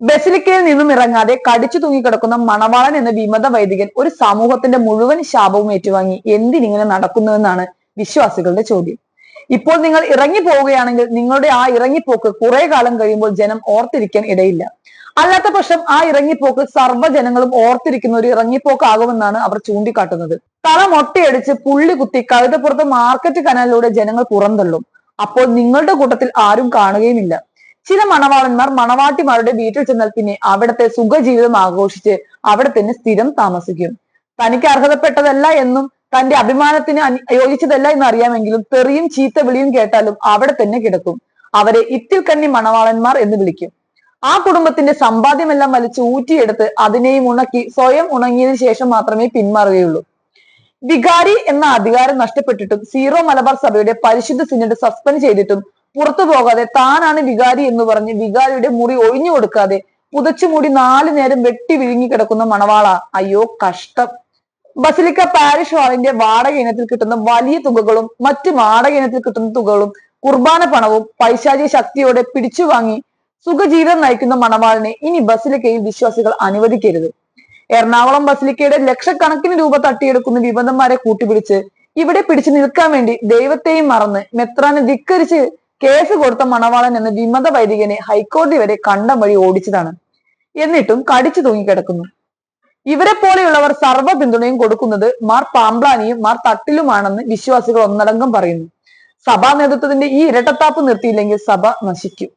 ബസിലിക്കയിൽ നിന്നും ഇറങ്ങാതെ കടിച്ചു തൂങ്ങിക്കിടക്കുന്ന മണവാളൻ എന്ന വിമത വൈദികൻ ഒരു സമൂഹത്തിന്റെ മുഴുവൻ ശാപവും ഏറ്റുവാങ്ങി എന്തിനിങ്ങനെ നടക്കുന്നുവെന്നാണ് വിശ്വാസികളുടെ ചോദ്യം. ഇപ്പോൾ നിങ്ങൾ ഇറങ്ങി പോവുകയാണെങ്കിൽ നിങ്ങളുടെ ആ ഇറങ്ങിപ്പോക്ക് കുറെ കാലം കഴിയുമ്പോൾ ജനം ഓർത്തിരിക്കാൻ ഇടയില്ല. അല്ലാത്ത പക്ഷം ആ ഇറങ്ങിപ്പോക്ക് സർവജനങ്ങളും ഓർത്തിരിക്കുന്ന ഒരു ഇറങ്ങിപ്പോക്കാകുമെന്നാണ് അവർ ചൂണ്ടിക്കാട്ടുന്നത്. തല മൊട്ടയടിച്ച് പുള്ളി കുത്തി കഴുതപ്പുറത്ത് മാർക്കറ്റ് കനാലിലൂടെ ജനങ്ങൾ പുറന്തള്ളും. അപ്പോൾ നിങ്ങളുടെ കൂട്ടത്തിൽ ആരും കാണുകയുമില്ല. ചില മണവാളന്മാർ മണവാട്ടിമാരുടെ വീട്ടിൽ ചെന്നാൽ പിന്നെ അവിടത്തെ സുഖജീവിതം ആഘോഷിച്ച് അവിടെ തന്നെ സ്ഥിരം താമസിക്കും. തനിക്ക് അർഹതപ്പെട്ടതല്ല എന്നും തന്റെ അഭിമാനത്തിന് യോജിച്ചതല്ല എന്ന് അറിയാമെങ്കിലും തെറിയും ചീത്ത വിളിയും കേട്ടാലും അവിടെ തന്നെ കിടക്കും. അവരെ ഇത്തിൽ കണ്ണി മണവാളന്മാർ എന്ന് വിളിക്കും. ആ കുടുംബത്തിന്റെ സമ്പാദ്യമെല്ലാം വലിച്ചു ഊറ്റിയെടുത്ത് അതിനെയും ഉണക്കി സ്വയം ഉണങ്ങിയതിനു ശേഷം മാത്രമേ പിന്മാറുകയുള്ളൂ. വികാരി എന്ന അധികാരം നഷ്ടപ്പെട്ടിട്ടും സീറോ മലബാർ സഭയുടെ പരിശുദ്ധ സിനഡ് സസ്പെൻഡ് ചെയ്തിട്ടും പുറത്തു പോകാതെ താനാണ് വികാരി എന്ന് പറഞ്ഞ് വികാരിയുടെ മുറി ഒഴിഞ്ഞു കൊടുക്കാതെ പുതച്ചുമൂടി നാലു നേരം വെട്ടി വിഴുങ്ങി കിടക്കുന്ന മണവാള. അയ്യോ കഷ്ടം. ബസിലിക്ക പാരിഷ് ഹാളിന്റെ വാടക ഇനത്തിൽ കിട്ടുന്ന വലിയ തുകകളും മറ്റു വാടക ഇനത്തിൽ കിട്ടുന്ന തുകകളും കുർബാന പണവും പൈശാചിക ശക്തിയോടെ പിടിച്ചു വാങ്ങി സുഖജീവിതം നയിക്കുന്ന മണവാളിനെ ഇനി ബസിലിക്കയിൽ വിശ്വാസികൾ അനുവദിക്കരുത്. എറണാകുളം ബസിലിക്കയുടെ ലക്ഷക്കണക്കിന് രൂപ തട്ടിയെടുക്കുന്ന വിമതന്മാരെ കൂട്ടിപ്പിടിച്ച് ഇവിടെ പിടിച്ചു നിൽക്കാൻ വേണ്ടി ദൈവത്തെയും മറന്ന് മെത്രാനെ ധിക്കരിച്ച് കേസ് കൊടുത്ത മണവാളൻ എന്ന വിമത വൈദികനെ ഹൈക്കോടതി വരെ കണ്ടം വഴി ഓടിച്ചതാണ്. എന്നിട്ടും കടിച്ചു തൂങ്ങിക്കിടക്കുന്നു. ഇവരെ പോലെയുള്ളവർ സർവ പിന്തുണയും കൊടുക്കുന്നത് മാർ പാമ്പ്ലാനിയും മാർ തട്ടിലുമാണെന്ന് വിശ്വാസികൾ ഒന്നടങ്കം പറയുന്നു. സഭാ നേതൃത്വത്തിന്റെ ഈ ഇരട്ടത്താപ്പ് നിർത്തിയില്ലെങ്കിൽ സഭ നശിക്കും.